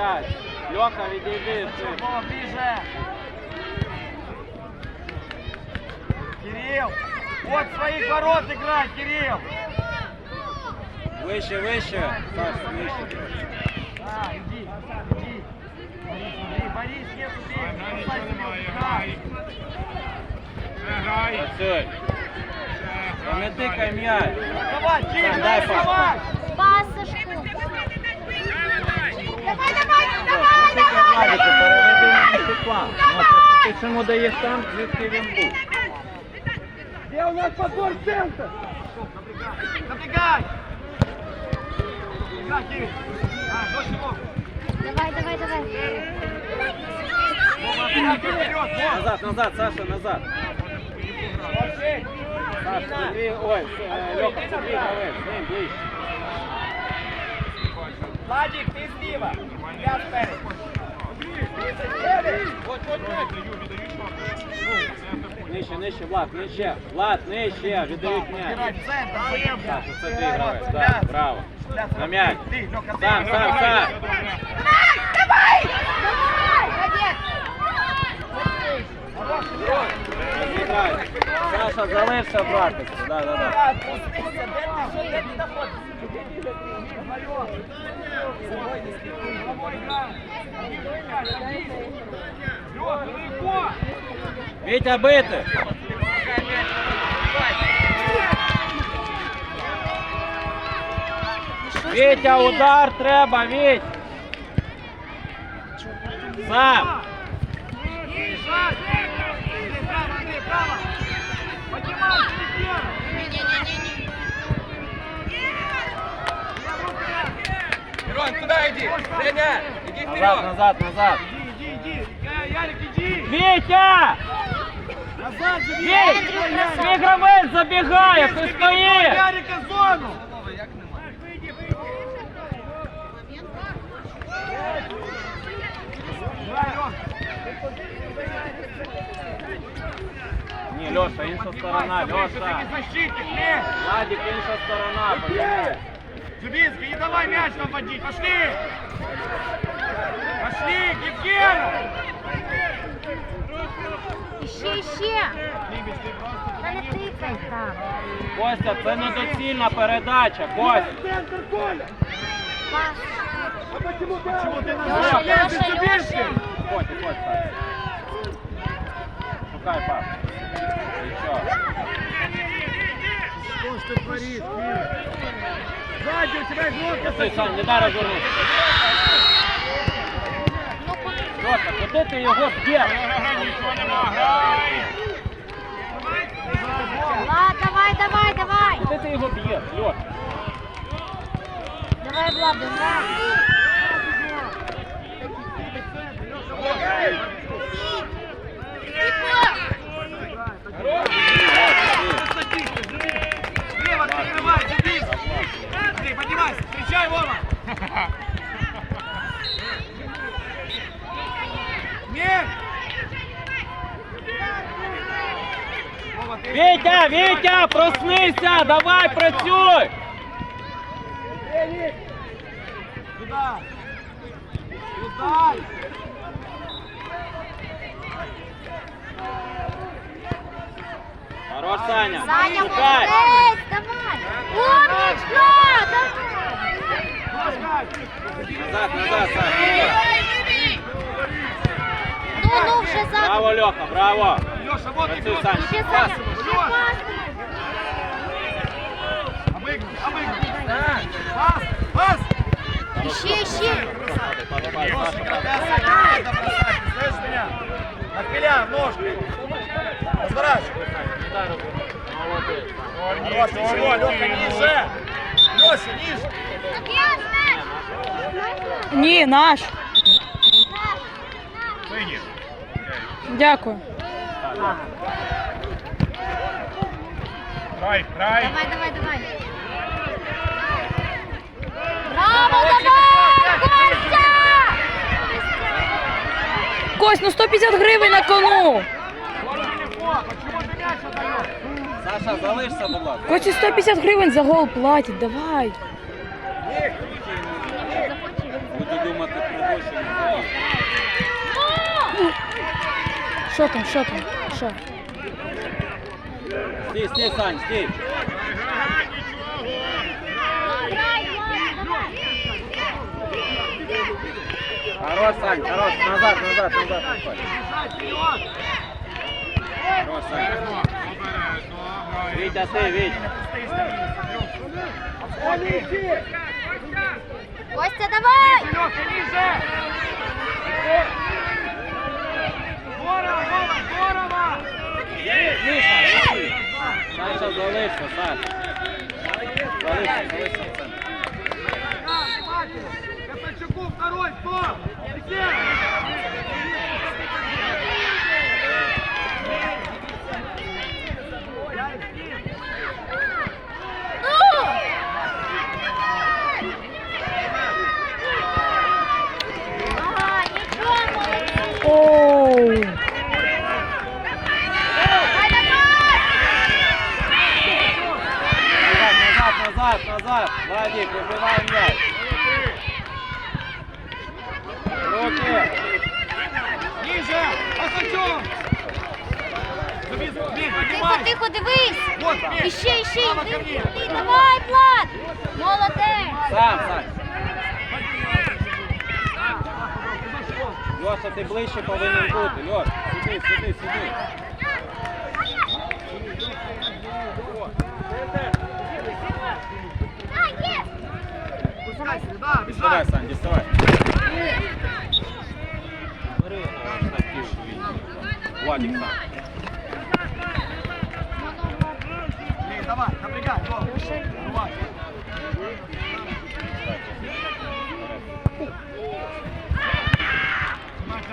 5. Льоха, відійди. Червоно ближе. Кирилл. От своїх ворот играй, Кирилл. Выше, выше, Саш, вище. Да, иди, иди. Борис, нет, Працюй. Не тикай м'яч. Давай, Кирилл, давай. Пас, Сашко. Владику, переведи на інший план. Ну, Ти даєш там, звідки він був. Где у нас подбор центр? Дождь его. Давай, давай, давай. Назад, назад, Саша, назад. Саша, твій, ой, Льоха, з ним ближче. Владик, ты слева. Я спереди. Вот, вот, вот. Нижче, нижче, Влад, нижче. Влад, нижче, віддають м'яч. Убирай в центр. Саша, це твій гравець, так, браво. На м'яч. Ты, Лёха, ты. Сам, сам, сам. Давай! Давай! Молодец! Розіграй. Саша, залишся братися. Да, да, да. Да, отпустися, де ти, що, де ти знаходишся? Лёха, легко! Вітя бити. Вітя, удар треба, Віть. Сам. Бежать! Андрей, Мирон, туда иди! Женя, иди Назад, вперед! назад, назад. Иди, иди, иди! Я- Ярик, иди! Вітя! Назад забегай! Віть! Гравець забігає, ти стоїш! Ярика зону! Ні, Льоша, інша сторона, не! Владик, інша сторона, подивись. Зубинский, не давай мяч нам водить! Пошли! Пошли, к Евгену! Іще, іще! Та не тикай там. Костя, це недоцільна передача, Костя. Центр, Коля! Пас. Почему ты Лёша, Лёша, Лёша. Ходь, ходь, так. Шукай пас. Нічого. Что ж ты творишь, Кир? Сзади у тебя игрок Ти, Сань, не дай розвернути. Ну, куди? Льоша, куди ти його зб'єш? Влад, давай, давай, давай! Куди ти його б'єш, Льоша? Давай, Влад, давай! Слева Вітя, Вітя, проснися, давай, працюй! Туда! Туда! Хорош, Саня. Саня, Шукай. молодець, давай! Умничка! Давай! Назад, назад, Саня. Ну, ну, вже задом. Браво, Льоха, браво. Леша, вот Працюй, игрок! Саня. Ще Саня, ему, ще Лёша. пас. Обыгрывай, обыгрывай! Пас! Пас! Іще, іще. Подавай, Леша, Саша, когда сыграй, надо бросать, ты слышишь меня? Отпиляй ножкой! Разворачивай! Не дай розвернути. Молодець. Вот, ничего, Леха, ниже! Леша, ниже! Ні, наш. Дякую. Край, край! Давай, давай, давай. Браво, давай, Костя! Кость, ну 150 гривень на кону. Саша, залишся, будь ласка. Коці 150 гривень за гол платять, давай. Буду думати про гроші. Що там, що там? Що? Стій, стій, Сань, стій. Хорош, Сань, хорош. Назад, назад, назад. Хорош, Сань. Вітя, ти, Вітя. Костя, давай. Леха, ниже! Здорово, здорово! Саша, залишся, Саша. Залишся, залишся. Копачуку второй, стоп! Где? Ну! Ага, нічого, молодець. Оу. Давай, давай. Назад, назад, назад, назад. Владик, вибивай м'яч. Руки. Ниже! Забей, Тихо, тихо, дивись. Вот, Іще, іще, йди, давай, Влад. Молодець. Сам, Сань. Льоша, ти ближче повинен бути. Льош, сюди, сюди, сюди. Да, Діставай, бежать! Сань, діставай. Бери, аж так тише він. Владик сам. Блин, давай, напрягай, Вова. Давай.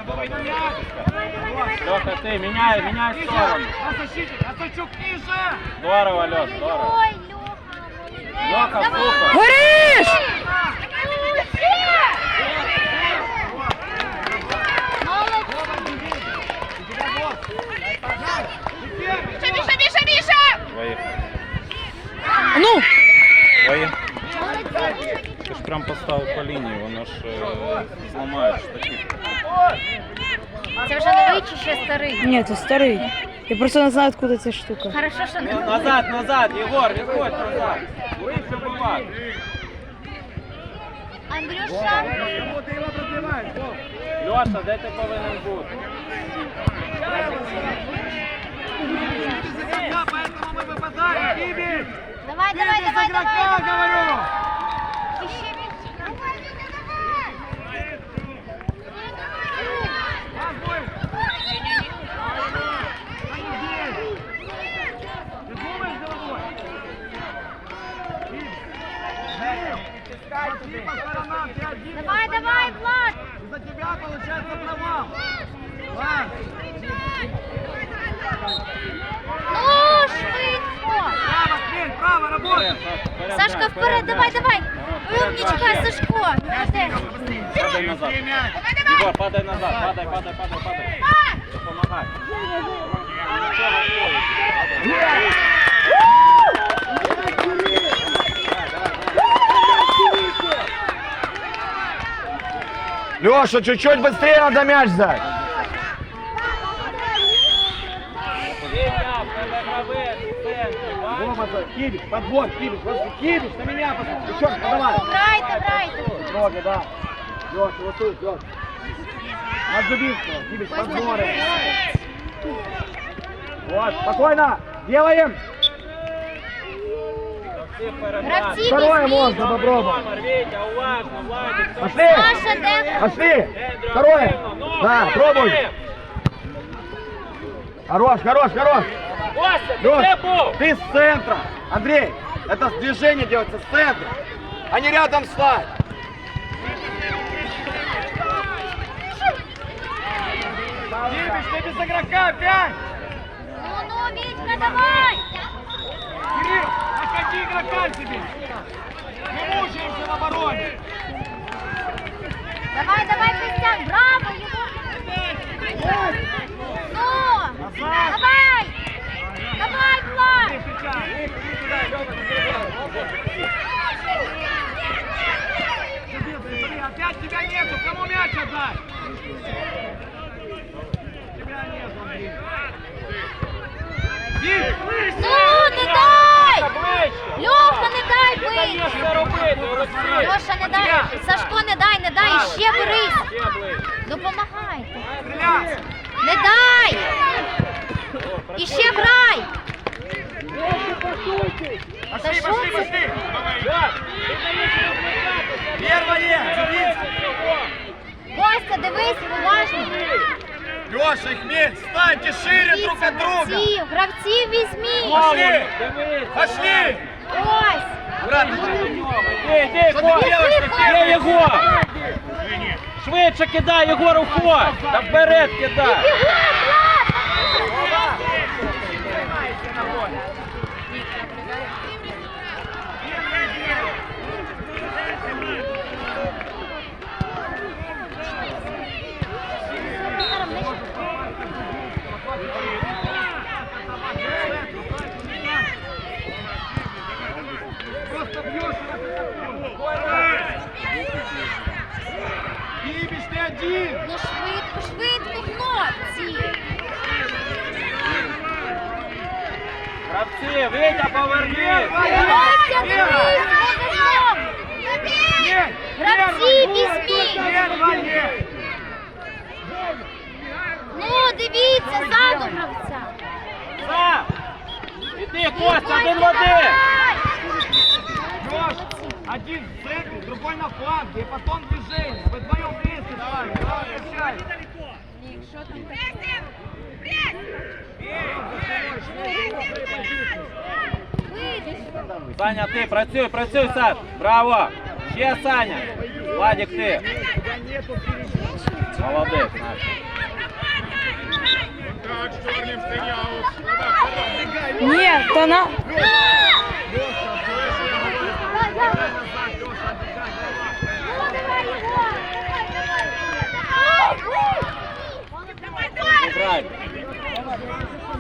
Давай, на мяч! Льоха, ти, міняй, міняй Ниже! сторону. А защитник, Осачук, ниже! Здорово, Льош, здорово. Ой, Льоха, молодець. Льоха, Давай. супер. Гориш! Молодець. Теперь! Міша, Міша, Міша! Поїхали. Ну! Поїхали. Молодець. Ти ж прям поставив по лінії, воно ж е, зламаєш такі. Це вже новий чи ще старий? Ні, це старий. Я просто не знаю, откуда ця штука. Хорошо, що не новий. назад, назад, Єгор, відходь назад. Будеш забивати. Андрюша, ты. Льоша, де ти повинен бути? Ты за себя, поэтому мы выпадаем, Кибель! давай, давай, Ты давай, за игрока, давай. говорю! Іще Міша. Давай, Раз, бой! Ты думаешь головой? Смотри по сторонам, ты один. давай, давай, Влад. Из-за тебя получается провал. Влад, Право, работай. Сашка, вперед, давай, давай. Умничка, Сашко. Падай назад. Єгор, падай назад, падай, падай, падай, падай. Допомагай. Леша, чуть-чуть быстрее надо мяч взять. Кибиш, подбор, Кибиш, возьми, Кибиш, на меня посмотри. Еще, подавай. Грайте, грайте. Ноги, да. Леша, вот тут, Леша. От Зубинского, Кибиш, подборы. Вот, спокойно, делаем. Всі перед Гравці нами. Второе візьміть. можно попробовать. Номер, Вітя, уважно, Владик. Пошли. Саша, де? Пошли. Ендрю, Второе. активно, ноги, Да, ноги. пробуй. Хорош, хорош, хорош. Костя, ти Леш, де був? ты с центра. Андрей, это движение делается с центра, а не рядом стать. Кибиш, ты без игрока, опять. Ну, ну, Вітька, давай. Кирилл, находи игрока себе. Не мучаемся в обороне. Давай, давай, Костян, браво, Єгор. Ну, давай. Опять тебя нету, кому мяч отдать? Не дай! Льоха, не дай бить! Льоша, не дай! Сашко, не дай, не дай, ще берись! Допомагайте! Не дай! І ще грай! Пошли, пошли, пошли! Первое! Костя, дивись, уважно! Леша, их медь! Станьте шире друг от друга! гравців, гравців візьміть! Пошли! Пошли! Ось! Брат, Що ти робиш? Є Єгор! Швидше кидай, Єгор, уходь! Та вперед кидай! Саня, ти працюй, працюй, Саш! Браво! Ще Саня! Владик, ти! Молодець, Настя. Ні, то на.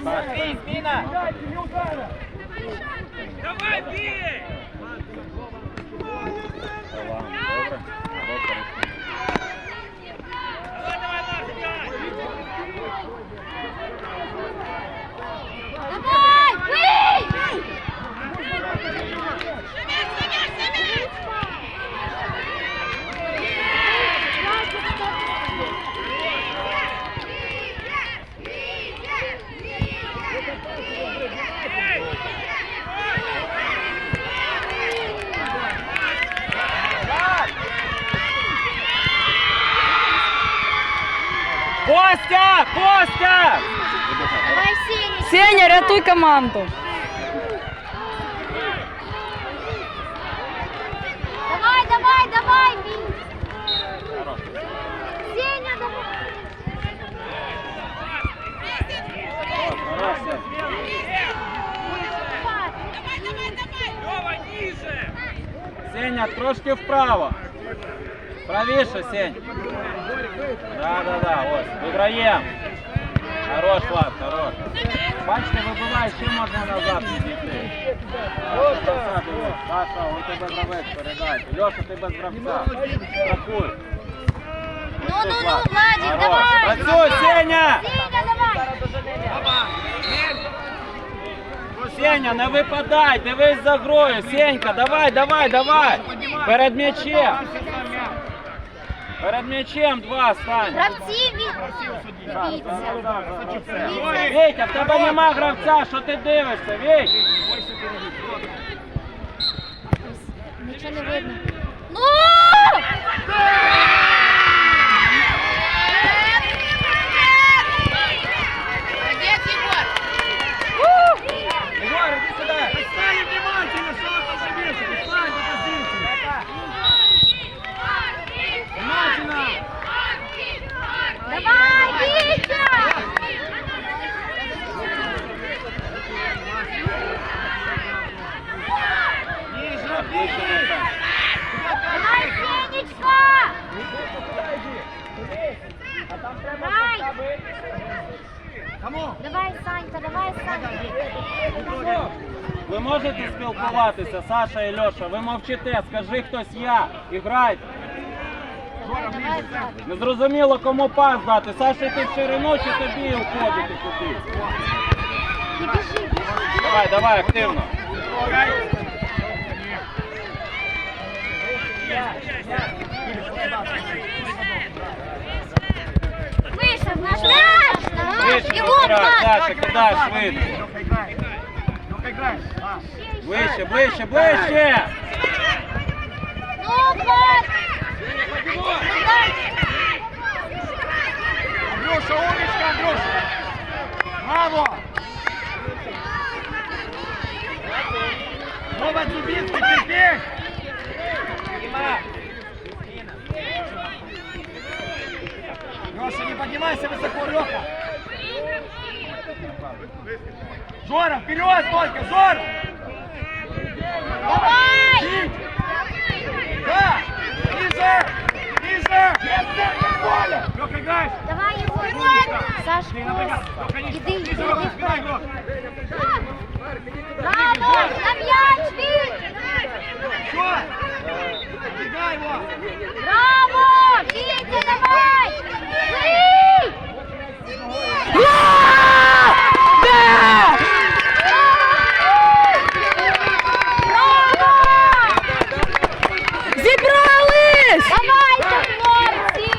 Саш, зміна! Давай, добре. Сеня, рятуй команду. Давай, давай, давай, Вінь! Сеня, давай! Хорош, Сань. Сеня, трошки вправо. Правіше, Сень. Да, да, да, ось. Виграємо. Хорош, Влад, хорош. Бачите, вибивай, ще можна назад підійти. Саша, Саша, у тебе гравець, передайте. Льоша, ти без гравця. Страхуй. Ну, ну, ну, Владик, давай! Працюй, Сеня! Сеня, давай! Сеня, не випадай, дивись за грою. Сенька, давай, давай, давай. Перед м'ячем. Перед м'ячем два стань. Гравці від... Вітя, в тебе нема гравця, що ти дивишся, Віть? Нічого не видно. Ну! Егор, іди сюди. Стали внимательно, что вы поживете. Встань, подождите. Внимательно. Давай, Вітя! Ниже, Ближче не стань. Давай, Сенечка! Давай! Кому? Давай, Санька, давай, Санька. Ви можете спілкуватися, Саша і Льоша? Ви мовчите, скажи хтось я і грайте. Не зрозуміло, кому пас дати. Саша, ти в ширину чи тобі уходити біжи. Давай, давай, активно. Вийшов наш! Саша, кидай швидко. Леха, играй. Леха, играй. А. Ближче, ближче, ближче. Ну! Андрюша, умничка, Андрюша. Браво. Вова Дубинский, терпеть. Леша, не поднимайся высоко, Леха. Жора, вперед только, Жора! Давай! Бить! Да! Ниже! Ниже! Леха, играешь! Давай его! Саш, Ты напрягай. кросс! Леха, ниже! Іди, іди, Ниже, Леха, іди. спинай, Леха! Браво! На м'яч, Віть! Что? Играй его! Браво! Вітя, давай! Бий! Браво! Зібрались! Давайте, хлопці!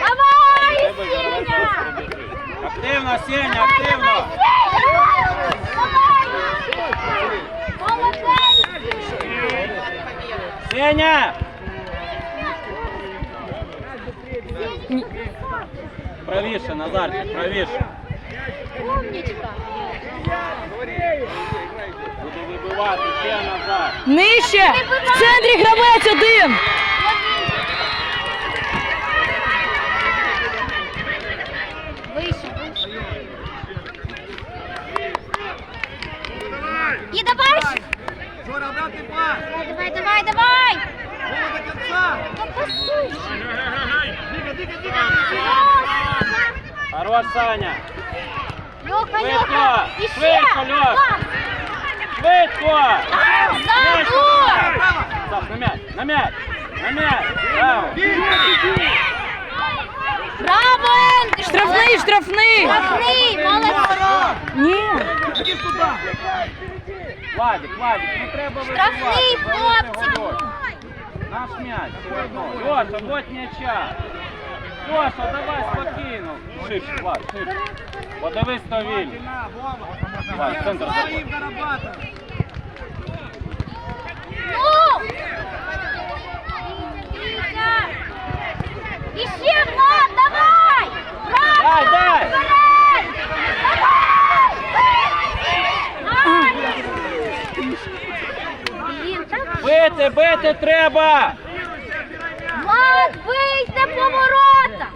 Давай, Сеня! Активно, Сеня, активно. Молодець! Сеня! Правіше, Назарчик, правіше. Умничка! Буду вибивати, ще назад. Нижче! В центрі гравець один! Вище, вище. І давай! Жора, обратный пас! Давай, давай, давай! Вова до! Ну, пасуй! Двигай! Хорош, Саня. Льоха! Льоха! Швидко! Швидко! Саш, на м'яч, на м'яч, на м'яч. Браво. Браво! Штрафний, штрафний! Штрафний, молодець! Ні! Иди сюда! Владик, Владик, не треба Штрафний, вибивати. хлопці! Наш м'яч, все одно. Льоша, вот м'яча. Льоша, давай спокійно. Ширше, Влад, ширше. Подивись. На, Вова! Влад, центр! Ну! Вітя! Ще, Влад, давай! Дай, дай! Вперед! Давай! Блін, так Бити, бити треба! Влад, вийде поворота!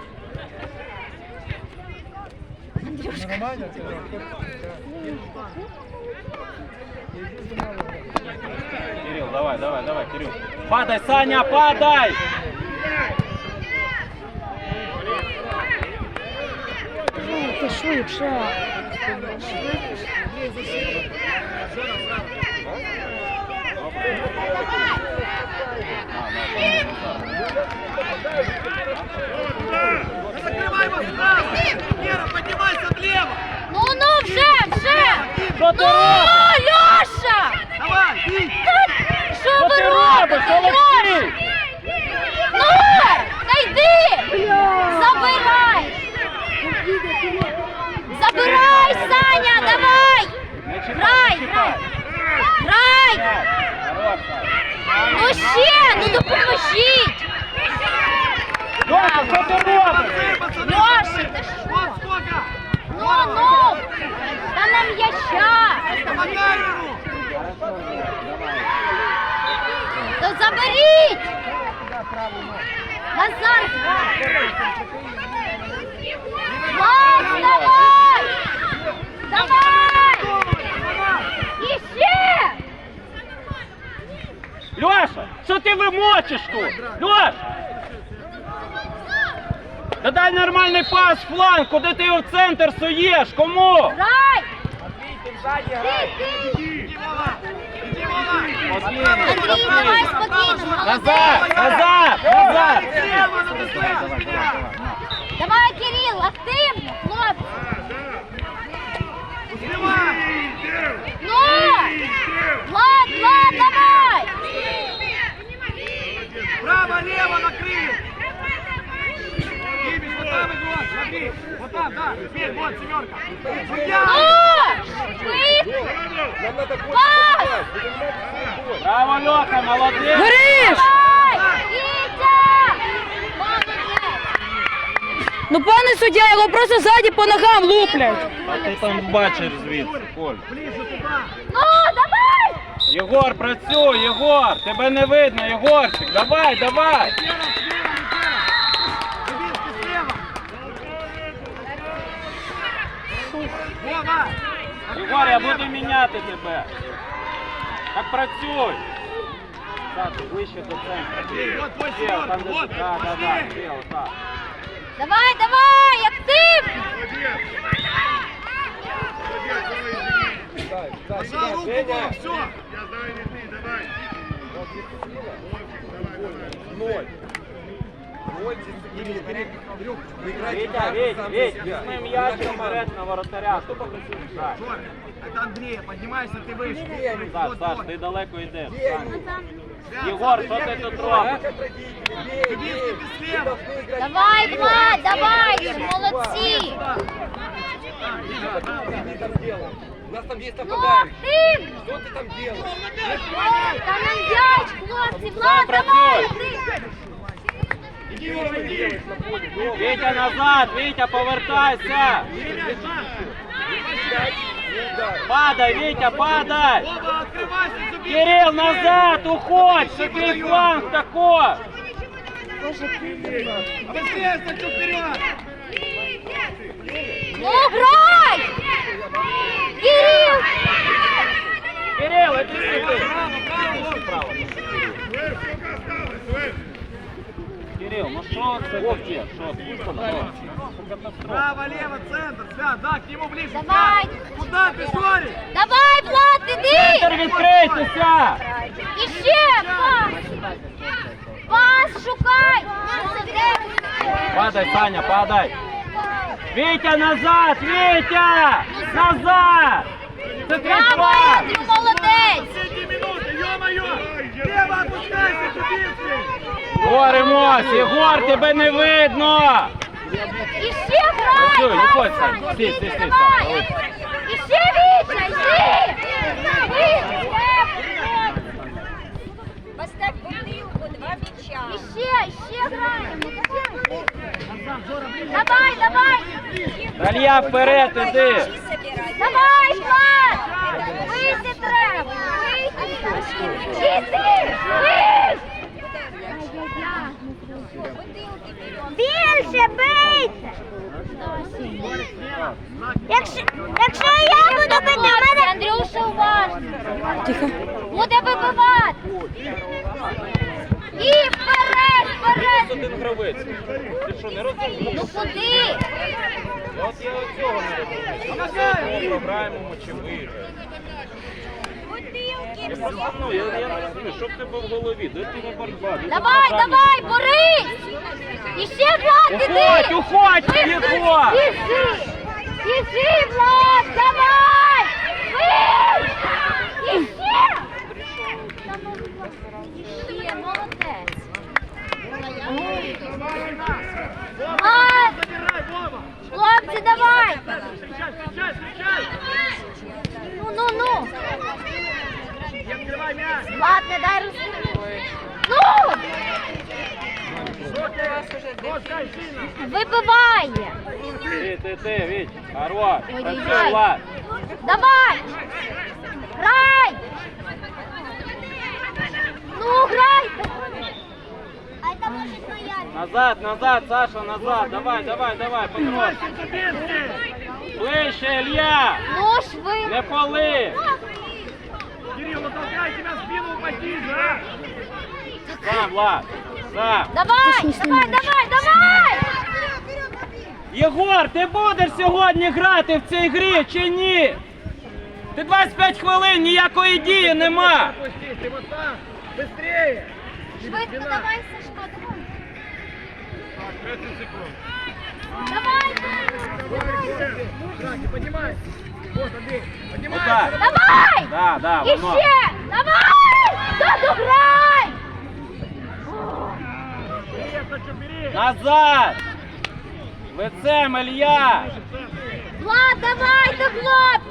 Кирилл, давай, давай, давай, Кирилл. Падай, Саня, падай! Ти швидше. Ну, ну, вже, вже! Що ти Ну, робиш? Льоша! Давай! Що ви робите, Ну, та йди! Забирай! Забирай, Саня, давай! Грай, грай! Грай! М'яч. Хорош, Саня. Ну ще, ну допоможіть! Льоша, що ти робиш? Льоша, ти що? Ну, ну! Та на м'яча! Помогай ему! То заберіть! Назар! Влад, давай! Давай! І ще! Льоша, що ти вимочиш тут? Льош! Та дай нормальний пас в фланг, куди ти його в центр суєш? Кому? Грай! Андрій, давай спокійно. Назад, назад, назад. Давай, Кирил, активно, хлопці. Успевай. Влад, Влад, давай! Право, лево накрыл. Димич, вот там смотри. Вот там, да. Теперь, вот, семерка. Пас! Браво! Ну пане суддя, його просто ззаді по ногам луплять. А ти там бачиш звідси, Коль. Ну, давай! Єгор, працюй, Єгор, тебе не видно, Єгорчик, давай, давай. Єгор, я буду міняти тебе. Так працюй. Так, ти ближче до центру. Андрей, вот Вот. Давай, давай! Віть, себя. візьми Вы м'яч на і команду. вперед на воротаря. Хто Так. Жора, это Андрей, поднимайся, ты выше. Саш, Вот, Саш, вот. ти далеко йдеш. Бей, Саш. Свят, Єгор, Саша, що ти бегай, тут бегай. робиш? Как от родителей. Бей, Дубинский, бей. ты Вы слева. должны играть Давай, вперед. Влад, давай! Молодці! Что ты там делаешь? У нас там есть Ну, нападающий. активно! Что ты там делаешь? Та на м'яч, хлопці! Влад, працюй. давай! Вітя назад, Вітя, повертайся. Не удар. Падай, Вітя, падай. Вова, открывайся, Дубинский. Кирил, назад, уходь, це твій фланг також. Быстрее, Сачук, вперед. Ну, грай! Кирил! Кирил, іди сюди. Право, право, Вов. Кирил, ну таке? Що це? Катастрофа. Право, лево, центр. Свят, да, к нему ближе. Давай. Свят. Куда ты, Жорик? Давай, Влад, Центр іди! відкрийтеся. Іще! Пас! Пас шукай! Падай, Саня, падай. Вітя, назад, Вітя! Назад! Це Браво. Ендрю, молодець! Последние минуты, ё-моё! Лево опускайся, Дубинский! Боремось, Єгор, тебе не видно. Іще грай! Працюй, не Пас! ходь, Сань. Стій, стій, стій, Давай! Сань. Іще, Вітя, йди! Вийди! Поставь бутылку, два мяча. Іще, іще граємо! Давай, давай! Далья вперед, іди. Мячи собирать. Давай, Влад! Вийти треба! Більше бийте! Якщо, якщо я буду бити, мене... Андрюша, уважно! Тихо. Буде вибивати! І вперед, вперед! Один гравець. Ти що, не Ну розумієш? куди? От я цього не розумію. Ми програємо чи виграємо. Ну, я, я не розумію, що в тебе в голові? Де ти не боротьба? Де ти Давай, давай, борись! Іще, Влад, Уходь, іди! уходь, Єгор! Біжи! Біжи, Влад, давай! Іще! Іще, молодець! Влад! Хлопці, давайте! Встречай, встречай, встречай! Ну, ну, ну! Не дай розкрити! Ну! Вибиває! Ти, ти, ти, Віть, хорош. Працюй, Влад. Давай! Грай! Ну, грай! А это может моя. Назад, назад, Саша, назад. Давай, давай, давай, Дубинский! Ближче, Ілья. Ну ж ви! Не пали. Ну толкай тебя в спину, упади же, а! Сам, Влад. Сам. Давай! Давай, давай, давай! Єгор, ти будеш сьогодні грати в цій грі чи ні? Ти 25 хвилин, ніякої дії нема. Опусти, ты вот там. Быстрее. Швидко давай, Сашко, давай. Так, 30 секунд. Давай, Драки, поднимай. Вот, Андрей. Поднимай. Отак. давай! Да, да, воно. Іще! Давай! Да дограй! Бери, хочу, бери. Назад! Лицем, Илья! Влад, давай, да хлопці!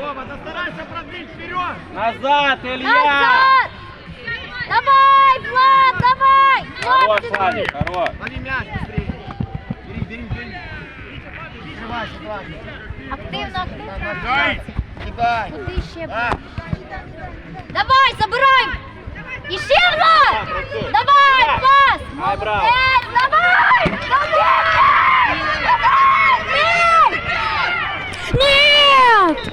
Вова, да старайся продвинуть вперед. Назад, Илья! Назад! Давай, Влад, давай! Хорош, Хлопці, Владик, хорош. Лови мяч быстрее. Бери, бери, бери. Открывайся, Владик. Активно, активно. Давай! Кидай. Куди ще? Давай, забирай! Іще, Влад! працюй. Давай, клас! Молодець, давай! Давай! Давай! Ні!